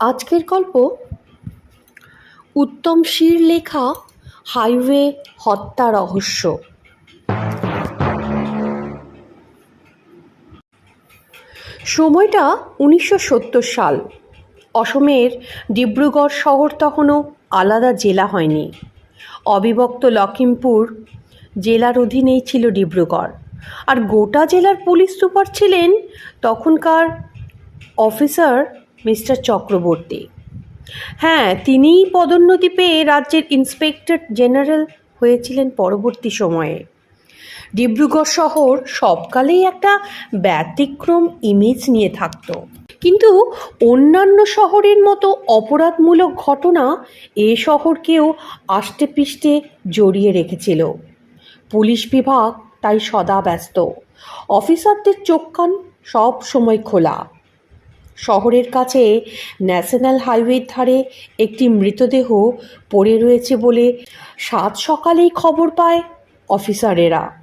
আজকের গল্প উত্তম শীর লেখা হাইওয়ে হত্যা রহস্য। সময়টা উনিশশো সত্তর সাল। অসমের ডিব্রুগড় শহর তখনও আলাদা জেলা হয়নি। অবিভক্ত লখিমপুর জেলার অধীনেই ছিল ডিব্রুগড়। আর গোটা জেলার পুলিশ সুপার ছিলেন তখনকার অফিসার মিস্টার চক্রবর্তী। হ্যাঁ তিনিই পদোন্নতি পেয়ে রাজ্যের ইন্সপেক্টর জেনারেল হয়েছিলেন পরবর্তী সময়ে। ডিব্রুগড় শহর সবকালেই একটা ব্যতিক্রম ইমেজ নিয়ে থাকতো। কিন্তু অন্যান্য শহরের মতো অপরাধমূলক ঘটনা এ শহরকেও আষ্টে পিষ্টে জড়িয়ে রেখেছিল। পুলিশ বিভাগ তাই সদা ব্যস্ত। অফিসারদের চোখ কান সব সময় খোলা। শহরের কাছে ন্যাশনাল হাইওয়ের ধারে একটি মৃতদেহ পড়ে রয়েছে বলে সাত সকালেই খবর পায় অফিসারেরা।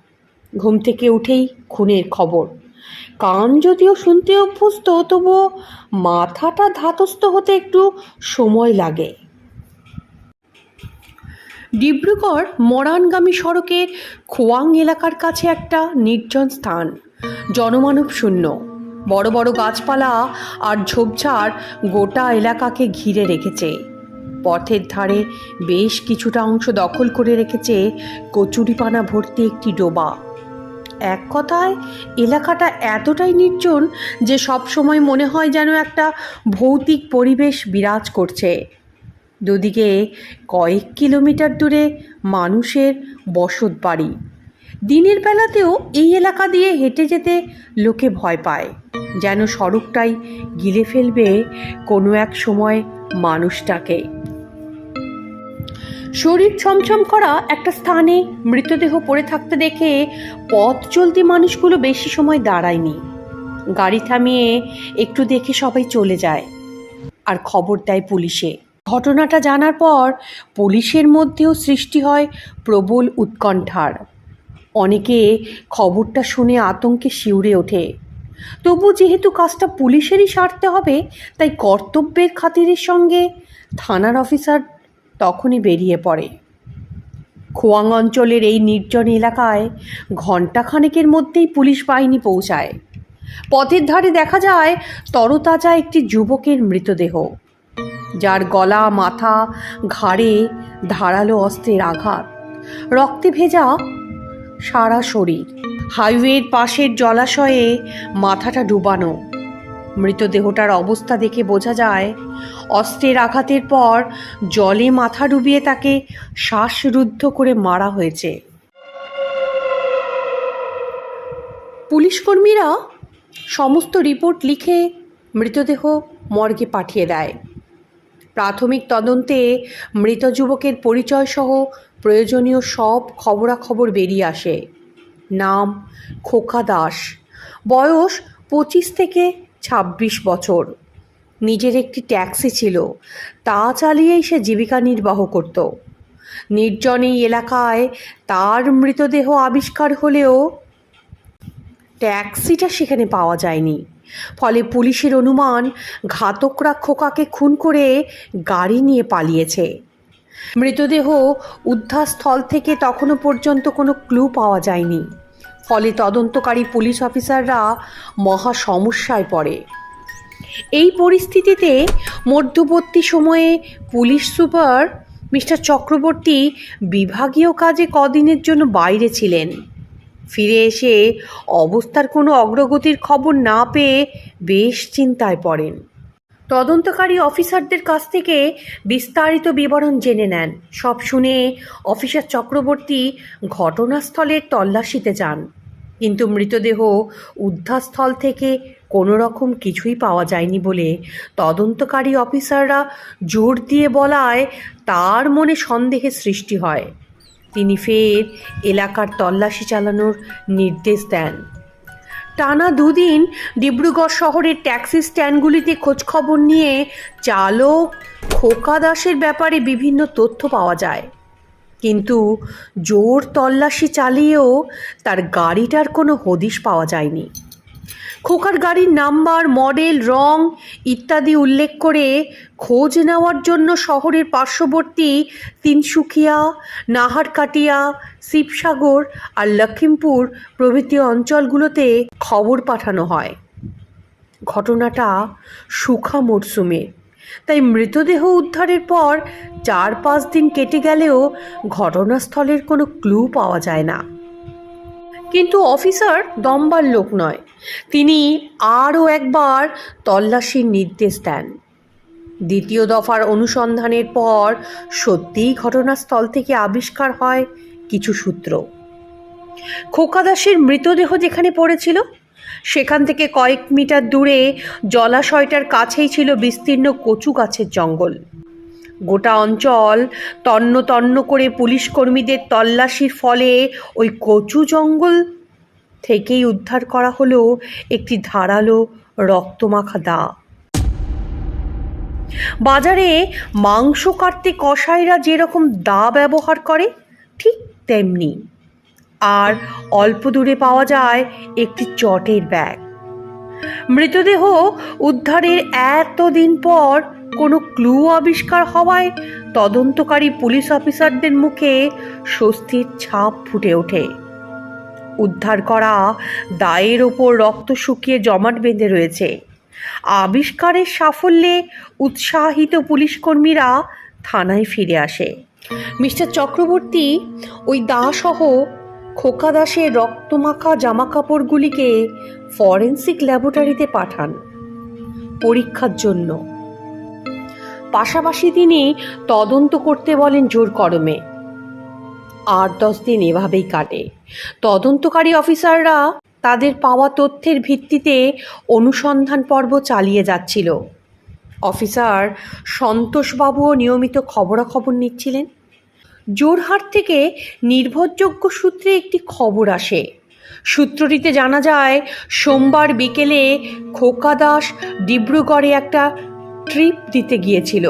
ঘুম থেকে উঠেই খুনের খবর। কান যদিও শুনতে অভ্যস্ত, তবুও মাথাটা ধাতস্থ হতে একটু সময় লাগে। ডিব্রুগড় মরানগামী সড়কের খোয়াং এলাকার কাছে একটা নির্জন স্থান, জনমানব শূন্য। বড় বড় গাছপালা আর ঝোপঝাড় গোটা এলাকাকে ঘিরে রেখেছে। পথের ধারে বেশ কিছুটা অংশ দখল করে রেখেছে কচুরিপানা ভর্তি একটি ডোবা। এক কথায়, এলাকাটা এতটাই নির্জন যে সব সময় মনে হয় যেন একটা ভৌতিক পরিবেশ বিরাজ করছে। দুদিকে কয়েক কিলোমিটার দূরে মানুষের বসত বাড়ি দিনের বেলাতেও এই এলাকা দিয়ে হেঁটে যেতে লোকে ভয় পায়। যেন সড়কটাই গিলে ফেলবে কোনো এক সময় মানুষটাকে। শরীর ছমছম করা একটা স্থানে মৃতদেহ পড়ে থাকতে দেখে পথ চলতি মানুষগুলো বেশি সময় দাঁড়ায়নি। গাড়ি থামিয়ে একটু দেখে সবাই চলে যায় আর খবর দেয় পুলিশে। ঘটনাটা জানার পর পুলিশের মধ্যেও সৃষ্টি হয় প্রবল উৎকণ্ঠার। অনেকে খবরটা শুনে আতঙ্কে শিউরে ওঠে। তবু যেহেতু কাজটা পুলিশেরই সারতে হবে, তাই কর্তব্যের খাতিরের সঙ্গে থানার অফিসার তখনই বেরিয়ে পড়ে। খোয়াং অঞ্চলের এই নির্জন এলাকায় ঘণ্টাখানেকের মধ্যেই পুলিশ বাহিনী পৌঁছায়। পথের ধারে দেখা যায়, তরতাজা একটি যুবকের মৃতদেহ, যার গলা, মাথা, ঘাড়ে ধারালো অস্ত্রের আঘাত। রক্তে ভেজা সারা শরীর। হাইওয়ের পাশের জলাশয়ে মাথাটা ডুবানো। মৃতদেহটার অবস্থা দেখে বোঝা যায়, অস্ত্রের আঘাতের পর জলে মাথা ডুবিয়ে তাকে শ্বাসরুদ্ধ করে মারা হয়েছে। পুলিশকর্মীরা সমস্ত রিপোর্ট লিখে মৃতদেহ মর্গে পাঠিয়ে দেয়। প্রাথমিক তদন্তে মৃত যুবকের পরিচয় সহ প্রয়োজনীয় সব খবরাখবর বেরিয়ে আসে। নাম খোকা দাস। বয়স পঁচিশ থেকে ছাব্বিশ বছর। নিজের একটি ট্যাক্সি ছিল। তা চালিয়েই সে জীবিকা নির্বাহ করত। নির্জন এই এলাকায় তার মৃতদেহ আবিষ্কার হলেও ট্যাক্সিটা সেখানে পাওয়া যায়নি। ফলে পুলিশের অনুমান, ঘাতকরা খোকাকে খুন করে গাড়ি নিয়ে পালিয়েছে। মৃতদেহ উদ্ধারস্থল থেকে তখনও পর্যন্ত কোনো ক্লু পাওয়া যায়নি। ফলে তদন্তকারী পুলিশ অফিসাররা মহা সমস্যায় পড়ে। এই পরিস্থিতিতে মধ্যবর্তী সময়ে পুলিশ সুপার মিস্টার চক্রবর্তী বিভাগীয় কাজে কদিনের জন্য বাইরে ছিলেন। ফিরে এসে অবস্থার কোনো অগ্রগতির খবর না পেয়ে বেশ চিন্তায় পড়েন। তদন্তকারী অফিসারদের কাছ থেকে বিস্তারিত বিবরণ জেনে নেন। সব শুনে অফিসার চক্রবর্তী ঘটনাস্থলের তল্লাশিতে যান। কিন্তু মৃতদেহ উদ্ধারস্থল থেকে কোনো রকম কিছুই পাওয়া যায়নি বলে তদন্তকারী অফিসাররা জোর দিয়ে বলায় তার মনে সন্দেহের সৃষ্টি হয়। তিনি ফের এলাকার তল্লাশি চালানোর নির্দেশ দেন। টানা দুদিন ডিব্রুগড় শহরের ট্যাক্সি স্ট্যান্ডগুলিতে খোঁজখবর নিয়ে চালক খোকা দাসের ব্যাপারে বিভিন্ন তথ্য পাওয়া যায়। কিন্তু জোর তল্লাশি চালিয়েও তার গাড়িটার কোনো হদিশ পাওয়া যায়নি। খোকার গাড়ির নাম্বার, মডেল, রং ইত্যাদি উল্লেখ করে খোঁজ নেওয়ার জন্য শহরের পার্শ্ববর্তী তিনসুকিয়া, নাহারকাটিয়া, শিবসাগর আর লখিমপুর প্রভৃতি অঞ্চলগুলোতে খবর পাঠানো হয়। ঘটনাটা সুখা মরশুমে তাই মৃতদেহ উদ্ধারের পর চার পাঁচ দিন কেটে গেলেও ঘটনাস্থলের কোনো ক্লু পাওয়া যায় না। কিন্তু অফিসার দম্বার লোক নয়। তিনি আরও একবার তল্লাশির নির্দেশ দেন। দ্বিতীয় দফার অনুসন্ধানের পর সত্যিই ঘটনাস্থল থেকে আবিষ্কার হয় কিছু সূত্র। খোকা দাসের মৃতদেহ যেখানে পড়েছিল, সেখান থেকে কয়েক মিটার দূরে জলাশয়টার কাছেই ছিল বিস্তীর্ণ কচু গাছের জঙ্গল। গোটা অঞ্চল তন্ন তন্ন করে পুলিশ কর্মীদের তল্লাশির ফলে ওই কচু জঙ্গল থেকেই উদ্ধার করা হলো একটি ধারালো রক্তমাখা দা। বাজারে মাংস কাটতে কসাইরা যেরকম দা ব্যবহার করে, ঠিক তেমনি। আর অল্প দূরে পাওয়া যায় একটি চটের ব্যাগ। মৃতদেহ উদ্ধারের এতদিন পর কোনো ক্লু আবিষ্কার হওয়ায় তদন্তকারী পুলিশ অফিসারদের মুখে স্বস্তির ছাপ ফুটে ওঠে। উদ্ধার করা দায়ের ওপর রক্ত শুকিয়ে জমাট বেঁধে রয়েছে। আবিষ্কারের সাফল্যে উৎসাহিত পুলিশকর্মীরা থানায় ফিরে আসে। মিস্টার চক্রবর্তী, ওই দাসহ খোকা দাসের রক্তমাখা জামাকাপড়গুলিকে ফরেন্সিক ল্যাবরেটরিতে পাঠান। পরীক্ষার জন্য পাশাপাশি তিনি তদন্ত করতে বলেন জোর করমে আট দশ দিন এভাবেই কাটে। তদন্তকারী অফিসাররা তাদের পাওয়া তথ্যের ভিত্তিতে অনুসন্ধান পর্ব চালিয়ে যাচ্ছিল। অফিসার সন্তোষবাবুও নিয়মিত খবরাখবর নিচ্ছিলেন। জোরহাট থেকে নির্ভরযোগ্য সূত্রে একটি খবর আসে। সূত্রটিতে জানা যায়, সোমবার বিকেলে খোকা দাস ডিব্রুগড়ে একটা ট্রিপ দিতে গিয়েছিল।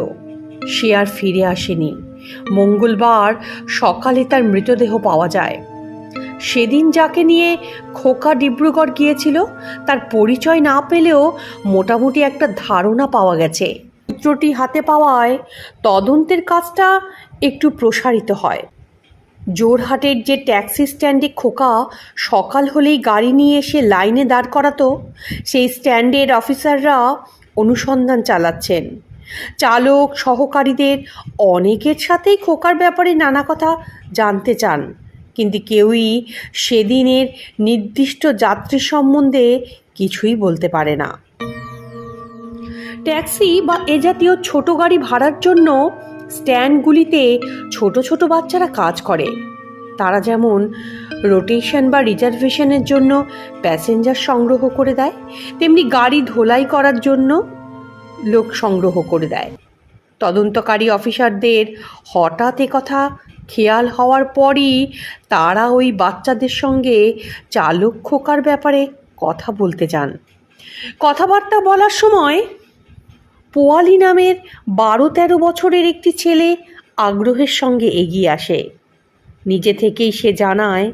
সে আর ফিরে আসেনি। মঙ্গলবার সকালে তার মৃতদেহ পাওয়া যায়। সেদিন যাকে নিয়ে খোকা ডিব্রুগড় গিয়েছিল, তার পরিচয় না পেলেও মোটামুটি একটা ধারণা পাওয়া গেছে। সূত্রটি হাতে পাওয়ায় তদন্তের কাজটা একটু প্রসারিত হয়। জোরহাটের যে ট্যাক্সি স্ট্যান্ডে খোকা সকাল হলেই গাড়ি নিয়ে এসে লাইনে দাঁড় করাতো, সেই স্ট্যান্ডের অফিসাররা অনুসন্ধান চালাচ্ছেন। চালক, সহকারীদের অনেকের সাথেই খোকার ব্যাপারে নানা কথা জানতে চান, কিন্তু কেউই সেদিনের নির্দিষ্ট যাত্রী সম্বন্ধে কিছুই বলতে পারে না। ট্যাক্সি বা এ জাতীয় ছোট গাড়ি ভাড়ার জন্য স্ট্যান্ডগুলিতে ছোট ছোট বাচ্চারা কাজ করে। তারা যেমন রোটেশন বা রিজার্ভেশনের জন্য প্যাসেঞ্জার সংগ্রহ করে দেয়, তেমনি গাড়ি ধোলাই করার জন্য লোক সংগ্রহ করে দেয়। তদন্তকারী অফিসারদের হঠাৎ কথা খেয়াল হওয়ার পরই তারা ওই বাচ্চাদের সঙ্গে চালক খোকার ব্যাপারে কথা বলতে যান। কথাবার্তা বলার সময় পোয়ালি নামের বারো তেরো বছরের একটি ছেলে আগ্রহের সঙ্গে এগিয়ে আসে। নিজে থেকেই সে জানায়,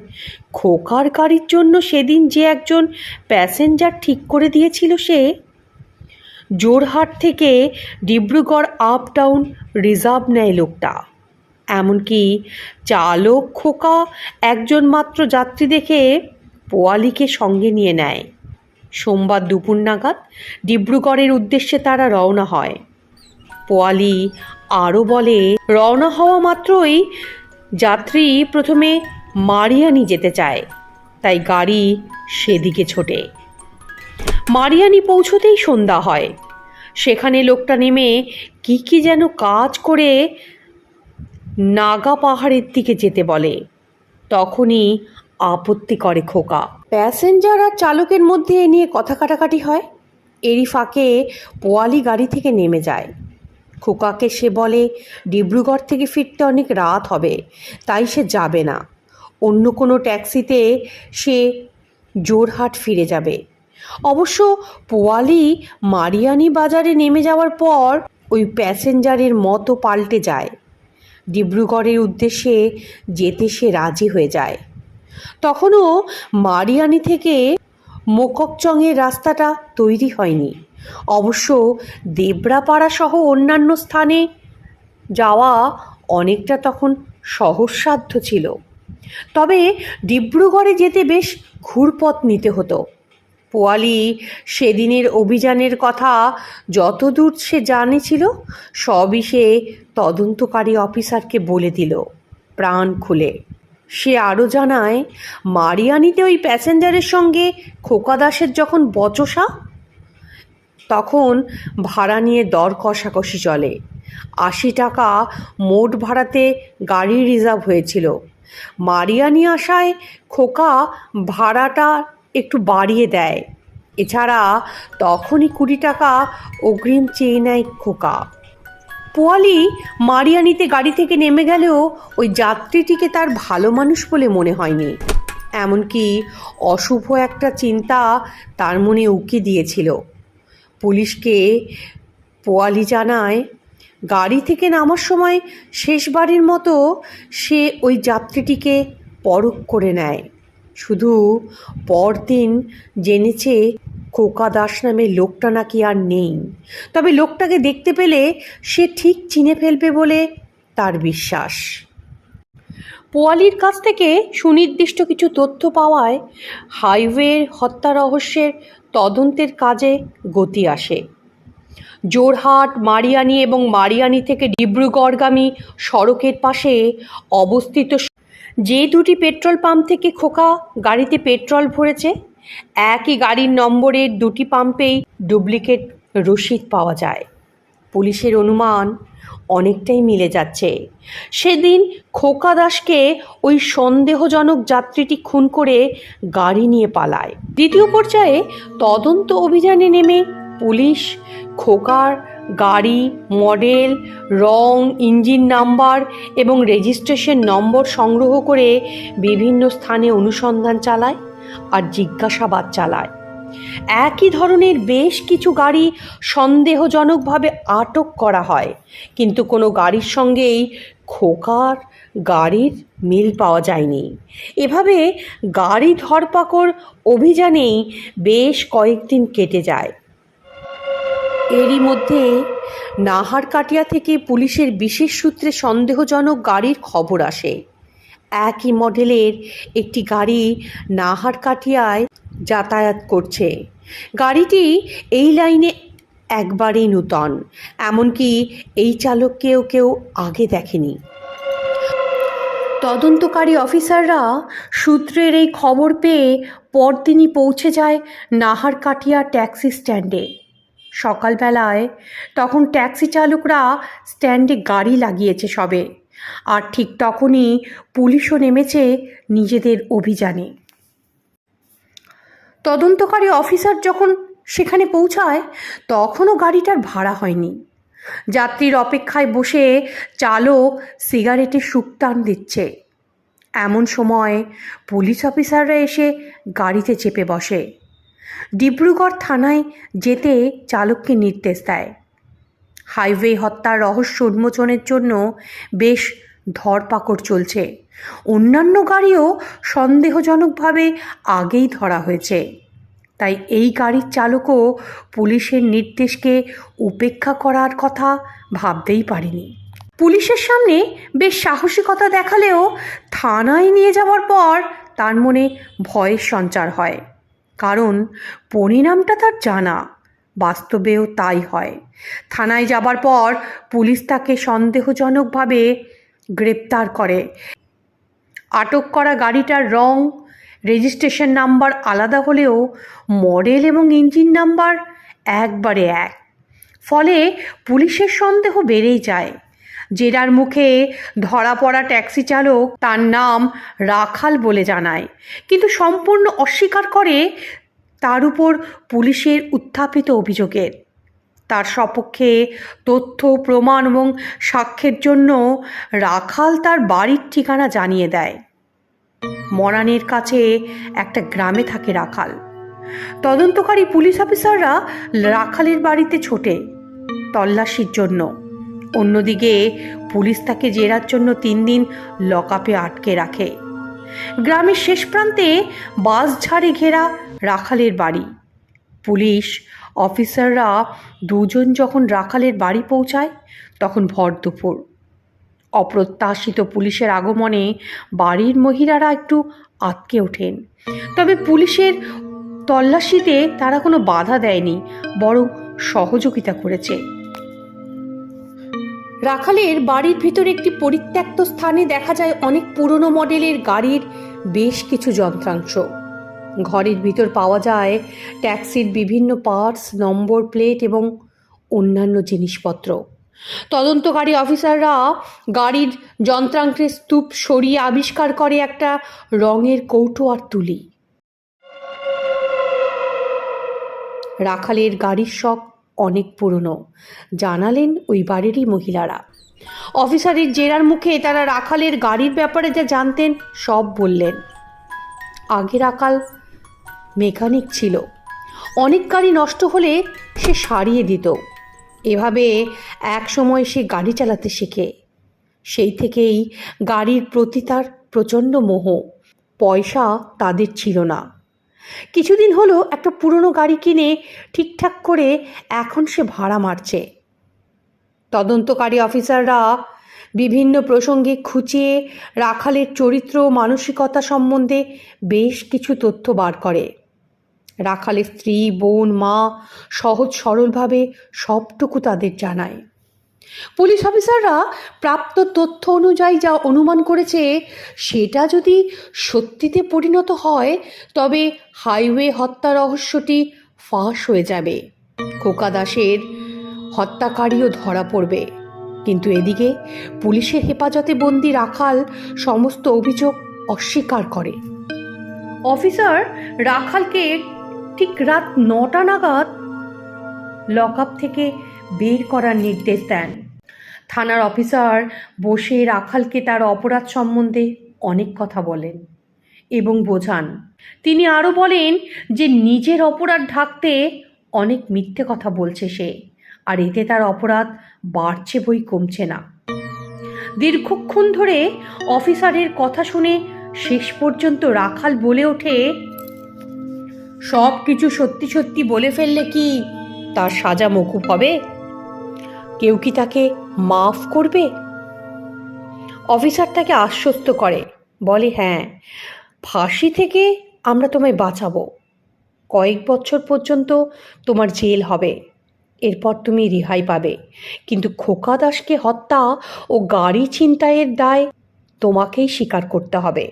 খোকার গাড়ির জন্য সেদিন যে একজন প্যাসেঞ্জার ঠিক করে দিয়েছিল সে, জোরহাট থেকে ডিব্রুগড় আপ ডাউন রিজার্ভ নেয় লোকটা। এমনকি চালক খোকা একজন মাত্র যাত্রী দেখে পোয়ালিকে সঙ্গে নিয়ে নেয়। সোমবার দুপুর নাগাদ ডিব্রুগড়ের উদ্দেশ্যে তারা রওনা হয়। পোয়ালি আরও বলে, রওনা হওয়া মাত্রই যাত্রী প্রথমে মারিয়ানি যেতে চায়, তাই গাড়ি সেদিকে ছোটে। মারিয়ানি পৌঁছতেই সন্ধ্যা হয়। সেখানে লোকটা নেমে কি কি যেন কাজ করে নাগা পাহাড়ের দিকে যেতে বলে। তখনই আপত্তি করে খোকা। প্যাসেঞ্জার আর চালকের মধ্যে নিয়ে কথা কাটাকাটি হয়। এরই ফাঁকে পোয়ালি গাড়ি থেকে নেমে যায়। খোকাকে সে বলে, ডিব্রুগড় থেকে ফিরতে অনেক রাত হবে, তাই সে যাবে না। অন্য কোনো ট্যাক্সিতে সে জোরহাট ফিরে যাবে। অবশ্য পোয়ালি মারিয়ানি বাজারে নেমে যাওয়ার পর ওই প্যাসেঞ্জারের মতো পাল্টে যায়। ডিব্রুগড়ের উদ্দেশ্যে যেতে সে রাজি হয়ে যায়। তখনও মারিয়ানি থেকে মোককচংয়ের রাস্তাটা তৈরি হয়নি। অবশ্য দেবরাপাড়া সহ অন্যান্য স্থানে যাওয়া অনেকটা তখন সহজসাধ্য ছিল। তবে ডিব্রুগড়ে যেতে বেশ ঘুরপথ নিতে হতো। পোয়ালি সেদিনের অভিযানের কথা যতদূর সে জানেছিল, সবই সে তদন্তকারী অফিসারকে বলে দিল প্রাণ খুলে। সে আরও জানায়, মারিয়ানিতে ওই প্যাসেঞ্জারের সঙ্গে খোকা দাসের যখন বচসা তখন ভাড়া নিয়ে দর কষাকষি চলে। আশি টাকা মোট ভাড়াতে গাড়ি রিজার্ভ হয়েছিল। মারিয়ানি আসায় খোকা ভাড়াটা একটু বাড়িয়ে দেয়। এছাড়া তখনই কুড়ি টাকা অগ্রিম চেয়ে নেয় খোকা। পোয়ালি মারিয়ানিতে গাড়ি থেকে নেমে গেলেও ওই যাত্রীটিকে তার ভালো মানুষ বলে মনে হয়নি। এমনকি অশুভ একটা চিন্তা তার মনে উকি দিয়েছিল। পুলিশকে পোয়ালি জানায়, গাড়ি থেকে নামার সময় শেষবারের মতো সে ওই যাত্রীটিকে পরখ করে নেয়। শুধু পরদিন জেনেছে খোকা দাস নামে লোকটা নাকি আর নেই। তবে লোকটাকে দেখতে পেলে সে ঠিক চিনে ফেলবে বলে তার বিশ্বাস। পোয়ালির কাছ থেকে সুনির্দিষ্ট কিছু তথ্য পাওয়ায় হাইওয়ে হত্যা রহস্যের তদন্তের কাজে গতি আসে। জোরহাট মারিয়ানি এবং মারিয়ানি থেকে ডিব্রুগড়গামী সড়কের পাশে অবস্থিত যে দুটি পেট্রোল পাম্প থেকে খোকা গাড়িতে পেট্রোল ভরেছে, একই গাড়ির নম্বরের দুটি পাম্পেই ডুপ্লিকেট রসিদ পাওয়া যায়। পুলিশের অনুমান অনেকটাই মিলে যাচ্ছে। সেদিন খোকা দাসকে ওই সন্দেহজনক যাত্রীটি খুন করে গাড়ি নিয়ে পালায়। দ্বিতীয় পর্যায়ে তদন্ত অভিযানে নেমে পুলিশ, খোকার গাড়ি, মডেল, রং, ইঞ্জিন নাম্বার এবং রেজিস্ট্রেশন নম্বর সংগ্রহ করে বিভিন্ন স্থানে অনুসন্ধান চালায় আর জিজ্ঞাসাবাদ চালায়। একই ধরনের বেশ কিছু গাড়ি সন্দেহজনকভাবে আটক করা হয়। কিন্তু কোনো গাড়ির সঙ্গেই খোকার গাড়ির মিল পাওয়া যায়নি। এভাবে গাড়ি ধরপাকড় অভিযানেই বেশ কয়েকদিন কেটে যায়। এরই মধ্যে নাহারকাটিয়া থেকে পুলিশের বিশেষ সূত্রে সন্দেহজনক গাড়ির খবর আসে। একই মডেলের একটি গাড়ি নাহারকাটিয়ায় যাতায়াত করছে। গাড়িটি এই লাইনে একবারেই নূতন, এমনকি এই চালককেও কেউ আগে দেখেনি। তদন্তকারী অফিসাররা সূত্রের এই খবর পেয়ে পরদিনই পৌঁছে যায় নাহারকাটিয়া ট্যাক্সি স্ট্যান্ডে। সকালবেলায় তখন ট্যাক্সি চালকরা স্ট্যান্ডে গাড়ি লাগিয়েছে সবে, আর ঠিক তখনই পুলিশও নেমেছে নিজেদের অভিযানে। তদন্তকারী অফিসার যখন সেখানে পৌঁছায়, তখনও গাড়িটার ভাড়া হয়নি। যাত্রীর অপেক্ষায় বসে চালক সিগারেটে সুক্তান দিচ্ছে। এমন সময় পুলিশ অফিসাররা এসে গাড়িতে চেপে বসে। ডিব্রুগড় থানায় যেতে চালককে নির্দেশ দেয়। হাইওয়ে হত্যার রহস্য উন্মোচনের জন্য বেশ ধরপাকড় চলছে। অন্যান্য গাড়িও সন্দেহজনকভাবে আগেই ধরা হয়েছে। তাই এই গাড়ির চালকও পুলিশের নির্দেশকে উপেক্ষা করার কথা ভাবতেই পারেনি। পুলিশের সামনে বেশ সাহসিকতা দেখালেও থানায় নিয়ে যাওয়ার পর তার মনে ভয়ের সঞ্চার হয়। কারণ পরিণামটা তার জানা, বাস্তবেও তাই হয়। থানায় যাবার পর পুলিশ তাকে সন্দেহজনকভাবে গ্রেপ্তার করে। আটক করা গাড়িটার রং, রেজিস্ট্রেশন নাম্বার আলাদা হলেও মডেল এবং ইঞ্জিন নাম্বার একবারে এক। ফলে পুলিশের সন্দেহ বেড়েই যায়। জেরার মুখে ধরা পড়া ট্যাক্সি চালক তার নাম রাখাল বলে জানায়। কিন্তু সম্পূর্ণ অস্বীকার করে তার উপর পুলিশের উত্থাপিত অভিযোগের। তার সপক্ষে তথ্য, প্রমাণ এবং সাক্ষ্যের জন্য রাখাল তার বাড়ির ঠিকানা জানিয়ে দেয়। মরানের কাছে একটা গ্রামে থাকে রাখাল। তদন্তকারী পুলিশ অফিসাররা রাখালের বাড়িতে ছোটে তল্লাশির জন্য। অন্যদিকে পুলিশ তাকে জেরার জন্য তিন দিন লকআপে আটকে রাখে। গ্রামের শেষ প্রান্তে বাঁশ ঝাড়ে ঘেরা রাখালের বাড়ি। পুলিশ অফিসাররা দুজন যখন রাখালের বাড়ি পৌঁছায়, তখন ভর দুপুর। অপ্রত্যাশিত পুলিশের আগমনে বাড়ির মহিলারা একটু আটকে ওঠেন। তবে পুলিশের তল্লাশিতে তারা কোনো বাধা দেয়নি, বরং সহযোগিতা করেছে। রাখালের বাড়ির ভিতরে একটি পরিত্যক্ত স্থানে দেখা যায় অনেক পুরনো মডেলের গাড়ির বেশ কিছু যন্ত্রাংশ। ঘরের ভিতর পাওয়া যায় ট্যাক্সির বিভিন্ন পার্টস, নম্বর প্লেট এবং অন্যান্য জিনিসপত্র। তদন্তকারী অফিসাররা গাড়ির যন্ত্রাংশের স্তূপ সরিয়ে আবিষ্কার করে একটা রঙের কৌটো আর তুলি। রাখালের গাড়ির শখ অনেক পুরনো, জানালেন ওই বাড়িরই মহিলারা। অফিসারের জেরার মুখে তারা রাখালের গাড়ির ব্যাপারে যা জানতেন সব বললেন। আগে রাখাল মেকানিক ছিল। অনেক গাড়ি নষ্ট হলে সে সারিয়ে দিত। এভাবে এক সময় সে গাড়ি চালাতে শেখে। সেই থেকেই গাড়ির প্রতি তার প্রচণ্ড মোহ। পয়সা তাদের ছিল না। কিছুদিন হলো একটা পুরনো গাড়ি কিনে ঠিকঠাক করে এখন সে ভাড়া মারছে। তদন্তকারী অফিসাররা বিভিন্ন প্রসঙ্গে খুঁচিয়ে রাখালের চরিত্র ও মানসিকতা সম্বন্ধে বেশ কিছু তথ্য বার করে। রাখালের স্ত্রী, বোন, মা সহজ সরলভাবে সবটুকু তাদের জানায়। পুলিশ অফিসাররা প্রাপ্ত তথ্য অনুযায়ী যা অনুমান করেছে, সেটা যদি সত্যিতে পরিণত হয়, তবে হাইওয়ে হত্যা রহস্যটি ফাঁস হয়ে যাবে। খোকা দাসের হত্যাকারীও ধরা পড়বে। কিন্তু এদিকে পুলিশের হেফাজতে বন্দি রাখাল সমস্ত অভিযোগ অস্বীকার করে। অফিসার রাখালকে ঠিক রাত নটা নাগাদ লক আপ থেকে বের করার নির্দেশ দেন। থানার অফিসার বসে রাখালকে তার অপরাধ সম্বন্ধে অনেক কথা বলেন এবং বোঝান। তিনি আরও বলেন যে নিজের অপরাধ ঢাকতে অনেক মিথ্যে কথা বলছে সে, আর এতে তার অপরাধ বাড়ছে বই কমছে না। দীর্ঘক্ষণ ধরে অফিসারের কথা শুনে শেষ পর্যন্ত রাখাল বলে ওঠে সব কিছু সত্যি সত্যি বলে ফেললে কি তার সাজা মকুব হবে? কেউ কি তাকে মাফ করবে? অফিসার তাকে আশ্বস্ত করে, বলে হ্যাঁ ফাঁসি থেকে আমরা তোমায় বাঁচাবো। কয়েক বছর পর্যন্ত তোমার জেল হবে। এরপর তুমি রেহাই পাবে। কিন্তু খোকা দাসকে হত্যা ও গাড়ি ছিনতাইয়ের দায় তোমাকেই স্বীকার করতে হবে।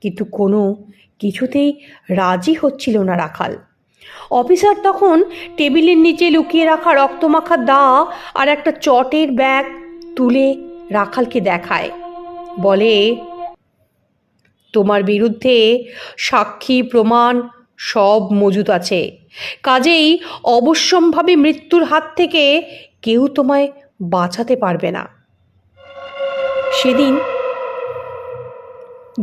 কিন্তু কোনো কিছুতেই রাজি হচ্ছিল না রাখাল। অফিসার তখন টেবিলের নিচে লুকিয়ে রাখা রক্তমাখা দা আর একটা চটের ব্যাগ তুলে রাখালকে দেখায়। বলে, তোমার বিরুদ্ধে সাক্ষী, প্রমাণ সব মজুত আছে। কাজেই অবশ্যম্ভাবী মৃত্যুর হাত থেকে কেউ তোমায় বাঁচাতে পারবে না। সেদিন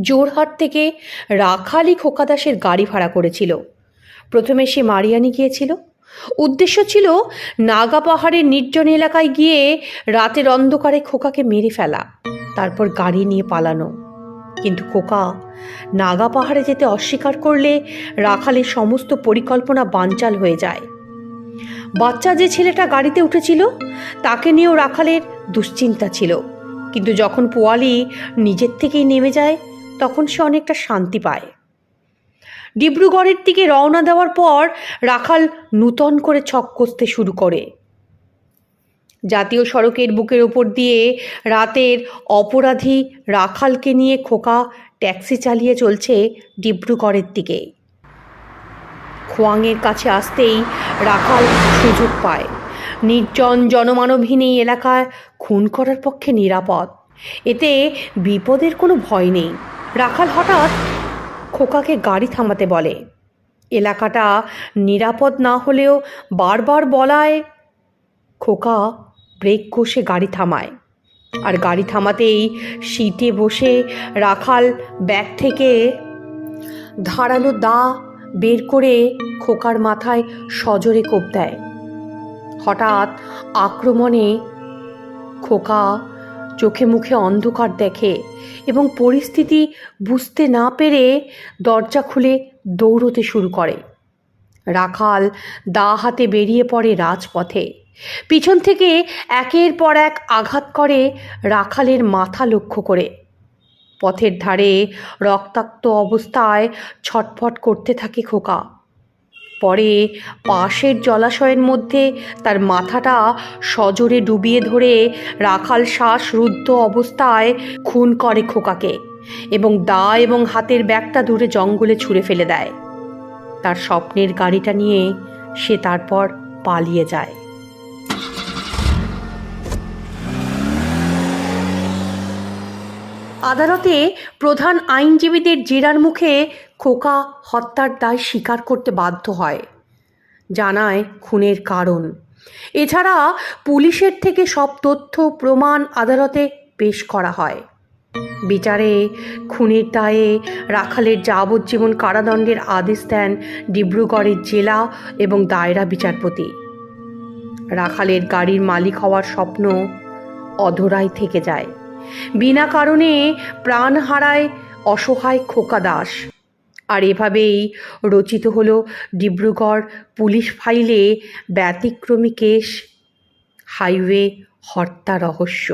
জোরহাট থেকে রাখালি খোকাদাসের গাড়ি ভাড়া করেছিল। প্রথমে সে মারিয়ানি গিয়েছিল। উদ্দেশ্য ছিল নাগা পাহাড়ের নির্জন এলাকায় গিয়ে রাতের অন্ধকারে খোকাকে মেরে ফেলা, তারপর গাড়ি নিয়ে পালানো। কিন্তু খোকা নাগা পাহাড়ে যেতে অস্বীকার করলে রাখালের সমস্ত পরিকল্পনা বানচাল হয়ে যায়। বাচ্চা যে ছেলেটা গাড়িতে উঠেছিল, তাকে নিয়েও রাখালের দুশ্চিন্তা ছিল। কিন্তু যখন পোয়ালি নিজের থেকেই নেমে যায় তখন সে অনেকটা শান্তি পায়। ডিব্রুগড়ের দিকে রওনা দেওয়ার পর রাখাল নূতন করে ছক কষতে শুরু করে। জাতীয় সড়কের বুকের ওপর দিয়ে রাতের অপরাধী রাখালকে নিয়ে খোকা ট্যাক্সি চালিয়ে চলছে ডিব্রুগড়ের দিকে। খোয়াংয়ের কাছে আসতেই রাখাল সুযোগ পায়। নির্জন জনমানবহীন এই এলাকায় খুন করার পক্ষে নিরাপদ। এতে বিপদের কোনো ভয় নেই। রাখাল হঠাৎ খোকাকে গাড়ি থামাতে বলে। এলাকাটা নিরাপদ না হলেও বারবার বলায় খোকা ব্রেক কষে গাড়ি থামায়। আর গাড়ি থামাতেই সিটে বসে রাখাল ব্যাগ থেকে ধারালো দা বের করে খোকার মাথায় সজোরে কোপ দেয়। হঠাৎ আক্রমণে খোকা চোখে মুখে অন্ধকার দেখে এবং পরিস্থিতি বুঝতে না পেরে দরজা খুলে দৌড়তে শুরু করে। রাখাল দা হাতে বেরিয়ে পড়ে রাজপথে। পিছন থেকে একের পর এক আঘাত করে রাখালের মাথা লক্ষ্য করে। পথের ধারে রক্তাক্ত অবস্থায় ছটফট করতে থাকে খোকা। পরে পাশের জলাশয়ের মধ্যে তার মাথাটা সজোরে ডুবিয়ে ধরে রাখাল শ্বাস রুদ্ধ অবস্থায় খুন করে খোকাকে এবং দা এবং হাতের ব্যাগটা দূরে জঙ্গলে ছুঁড়ে ফেলে দেয়। তার স্বপ্নের গাড়িটা নিয়ে সে তারপর পালিয়ে যায়। আদালতে প্রধান আইনজীবীদের জেরার মুখে খোকা হত্যার দায় স্বীকার করতে বাধ্য হয়। জানায় খুনের কারণ। এছাড়া পুলিশের থেকে সব তথ্য প্রমাণ আদালতে পেশ করা হয়। বিচারে খুনের দায়ে রাখালের যাবজ্জীবন কারাদণ্ডের আদেশ দেন ডিব্রুগড়ের জেলা এবং দায়রা বিচারপতি। রাখালের গাড়ির মালিক হওয়ার স্বপ্ন অধরাই থেকে যায়। বিনা কারণে প্রাণ হারায় অসহায় খোকা দাস। আর এভাবেই রচিত হলো ডিব্রুগড় পুলিশ ফাইলে ব্যতিক্রমী কেশ হাইওয়ে হত্যা রহস্য।